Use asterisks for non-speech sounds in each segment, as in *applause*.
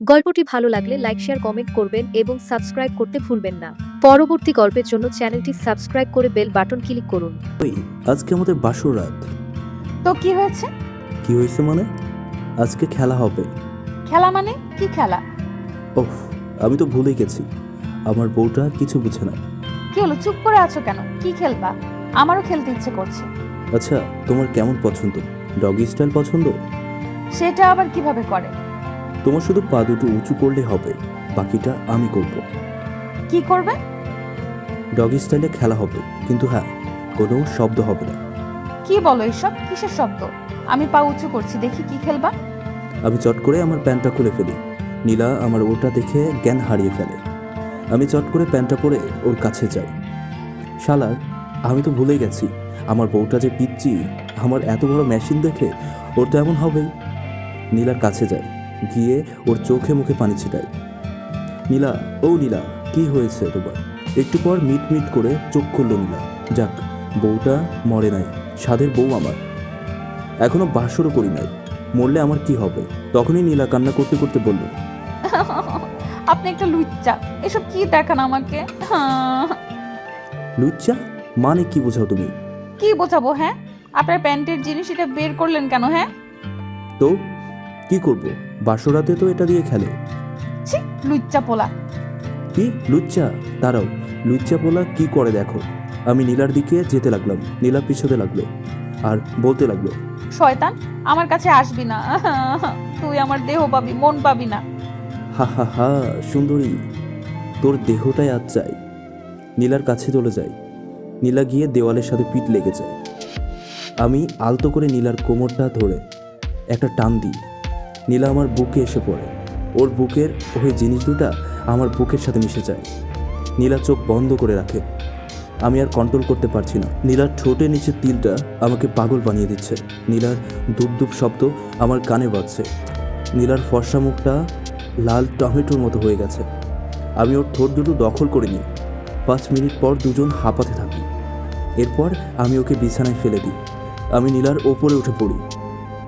গল্পটি ভালো লাগলে লাইক শেয়ার কমেন্ট করবেন এবং সাবস্ক্রাইব করতে ভুলবেন না। পরবর্তী গল্পের জন্য চ্যানেলটি সাবস্ক্রাইব করে বেল বাটন ক্লিক করুন। ওই আজকে আমাদের বাসর রাত। তো কি হয়েছে? কি হয়েছে মানে? আজকে খেলা হবে। খেলা মানে? কি খেলা? ওহ আমি তো ভুলে গেছি। আমার বউটা কিছু বুঝে না। কি হলো? চুপ করে আছো কেন? কি খেলবা? আমারও খেলতে ইচ্ছে করছে। আচ্ছা তোমার কেমন পছন্দ? ডগি স্টাইল পছন্দ? সেটা আবার কীভাবে করে? তোমার শুধু পা দুটো উঁচু করলে হবে বাকিটা আমি করব। কি করবে? ডগি স্টাইলে খেলা হবে কিন্তু হ্যাঁ কোনো শব্দ হবে না। কি বলো এসব? কিসের শব্দ? আমি পা উঁচু করছি দেখি কি খেলবা। আমি চট করে আমার প্যান্টটা খুলে ফেলি। নীলা আমার ওটা দেখে জ্ঞান হারিয়ে ফেলে। আমি চট করে প্যান্টটা পরে ওর কাছে যাই। শালার আমি তো ভুলে গেছি। আমার বউটা যে পিচ্ছি আমার এত বড় মেশিন দেখে ওর তো এমন হবেই। নীলার কাছে যাই। গিয়ে ওর চোখে মুখে পানি ছিটাই। নীলা ও নীলা কি হয়েছে তোমার? একটু পর মিট মিট করে চোখ খুলল নীলা। যাক বউটা মরে নাই সাধের বউ আমার। এখনও বাসরও করি নাই মরলে আমার কি হবে? তখনই নীলা কান্না করতে করতে বলল *laughs* আপনি একটা লুচ্চা এসব কি দেখান আমাকে? লুচ্চা? মানে কি বোঝাও তুমি? কি বোঝাবো হ্যাঁ? আপনার প্যান্টের জিনিস এটা বের করলেন কেন হ্যাঁ? তো? কি করব? বাসরাতে তো এটা দিয়ে খেলে। ছি লুচ্চা পোলা। কি? লুচ্চা? দাঁড়াও লুচ্চা পোলা কি করে দেখো? আমি নীলার দিকে যেতে লাগলাম নীলা পিছতে লাগল আর বলতে লাগল শয়তান আমার কাছে আসবি না। তুই আমার দেহ পাবি মন পাবি না। হা হা হা সুন্দরী তোর দেহটাই আজ চাই। নীলার কাছে চলে যাই। নীলা গিয়ে দেওয়ালের সাথে পিঠ লেগে যায়। আমি আলতো করে নীলার কোমরটা ধরে একটা টান দিই। নীলা আমার বুকে এসে পড়ে। ওর বুকের ওই জিনিস দুটা আমার বুকের সাথে মিশে যায়। নীলা চোখ বন্ধ করে রাখে। আমি আর কন্ট্রোল করতে পারছি না। নীলার ঠোঁটের নিচে তিলটা আমাকে পাগল বানিয়ে দিচ্ছে। নীলার ধূপ শব্দ আমার কানে বাজছে। নীলার ফর্সা মুখটা লাল টমেটোর মতো হয়ে গেছে। আমি ওর ঠোঁট দুটো দখল করে নিই। পাঁচ মিনিট পর দুজন হাঁপাতে থাকি। এরপর আমি ওকে বিছানায় ফেলে দিই। আমি নীলার ওপরে উঠে পড়ি।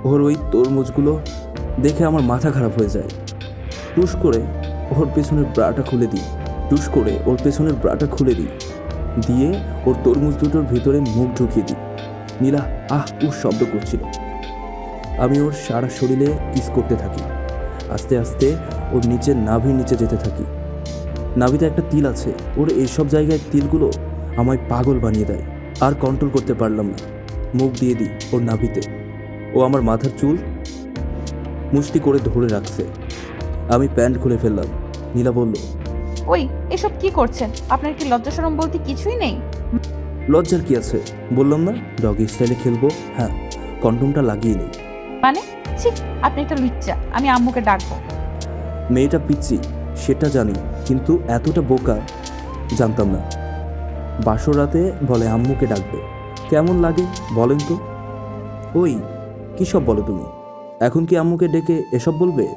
ওর ওই তরমুজগুলো দেখে আমার মাথা খারাপ হয়ে যায়। টুস করে ওর পেছনের ব্রাটা খুলে দিই। টুস করে ওর পেছনের ব্রাটা খুলে দিই। দিয়ে ওর তরমুজ দুটোর ভিতরে মুখ ঢুকিয়ে দিই। নীলা, আহ উস শব্দ করছিল। আমি ওর সারা শরীরে কিস করতে থাকি। আস্তে আস্তে ওর নিচে নাভির নিচে যেতে থাকি। নাভিতে একটা তিল আছে। ওর এইসব জায়গায় তিলগুলো আমায় পাগল বানিয়ে দেয়। আর কন্ট্রোল করতে পারলাম না। মুখ দিয়ে দিই ওর নাভিতে। ও আমার মাথার চুল মুষ্টি করে ধরে রাখছে। আমি প্যান্ট খুলে ফেললাম। নীলা বলল ওই এসব কি করছেন? আপনার কি লজ্জা শরম বলতে কিছুই নেই? লজ্জার কি আছে? বললাম না ডগি স্টাইলে খেলব? হ্যাঁ কন্ডমটা লাগিয়ে নিই। মানে? ছি আপনি একটা লুচ্চা আমি আম্মুকে ডাকবো। মেয়েটা পিচ্ছি সেটা জানি কিন্তু এতটা বোকা জানতাম না। বাসর রাতে বলে আম্মুকে ডাকবে। কেমন লাগে বলেন তো? ওই কী সব বলো তুমি? এখন কি আম্মুকে ডেকে এসব বলবে?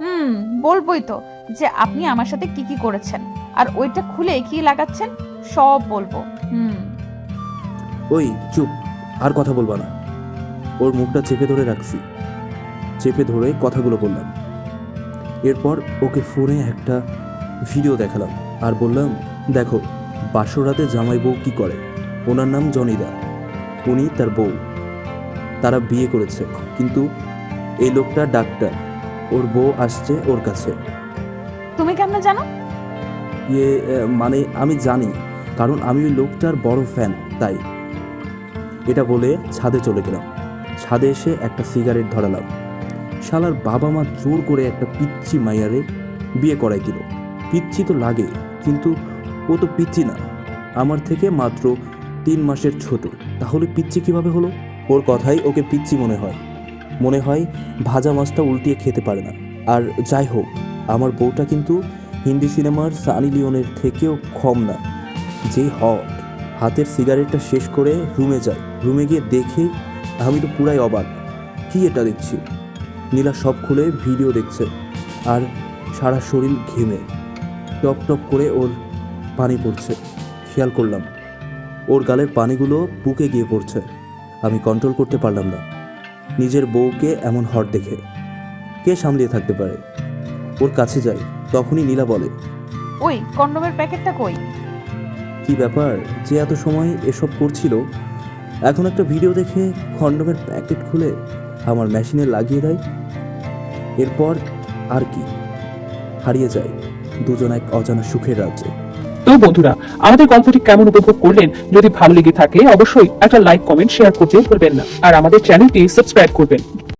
হুম বলবোই তো যে আপনি আমার সাথে কি কি করেছেন। আর ওইটা খুলে কি লাগাচ্ছেন? সব বলব। হুম। ওই চুপ আর কথা বলবা না। ওর মুখটা চেপে ধরে রাখছি। চেপে ধরে কথাগুলো বললাম। এরপর ওকে ফোনে একটা ভিডিও দেখালাম। আর বললাম দেখো বাসরাতে জামাই বউ কী করে? ওনার নাম জনিদা। উনি তার বউ। তারা বিয়ে করেছে। কিন্তু এই লোকটা ডাক্তার। ওর বউ আসছে ওর কাছে। তুমি কেমনে জানো? ইয়ে মানে আমি জানি কারণ আমি ওই লোকটার বড় ফ্যান তাই। এটা বলে ছাদে চলে গেলাম। ছাদে এসে একটা সিগারেট ধরালাম। শালার বাবা মা জোর করে একটা পিচ্ছি মাইয়ারে বিয়ে করাই দিল। পিচ্ছি তো লাগে কিন্তু ও তো পিচ্ছি না। আমার থেকে মাত্র তিন মাসের ছোট। তাহলে পিচ্ছি কীভাবে হলো? ওর কথাই ওকে পিচ্ছি মনে হয়। মনে হয় ভাজা মাছটা উল্টিয়ে খেতে পারে না। আর যাই হোক, আমার বউটা কিন্তু হিন্দি সিনেমার সানি লিওনের থেকেও কম না। যে হট, হাতের সিগারেটটা শেষ করে রুমে যায়। রুমে গিয়ে দেখে আমি তো পুরাই অবাক। কি এটা দেখছি? নীলা সব খুলে ভিডিও দেখছে আর সারা শরীর ঘেমে। টপ টপ করে ওর পানি পড়ছে। খেয়াল করলাম। ওর গালের পানিগুলো বুকে গিয়ে পড়ছে। আমি কন্ট্রোল করতে পারলাম না। নিজের বউকে এমন হট দেখে। কে সামলিয়ে থাকতে পারে? ওর কাছে যাই তখনই নীলা বলে ওই কন্ডোমের প্যাকেটটা কই? কি ব্যাপার? যে এত সময় এসব করছিল এখন একটা ভিডিও দেখে খণ্ডমের প্যাকেট খুলে আমার মেশিনে লাগিয়ে দেয়? এরপর আর কি? হারিয়ে যায় দুজন এক অজানা সুখের রাজ্যে। তো বন্ধুরা, আমাদের গল্পটি কেমন উপভোগ করলেন? যদি ভালো লেগে থাকে, অবশ্যই একটা লাইক কমেন্ট শেয়ার করতে ভুলবেন না। আর আমাদের চ্যানেলটি সাবস্ক্রাইব করবেন।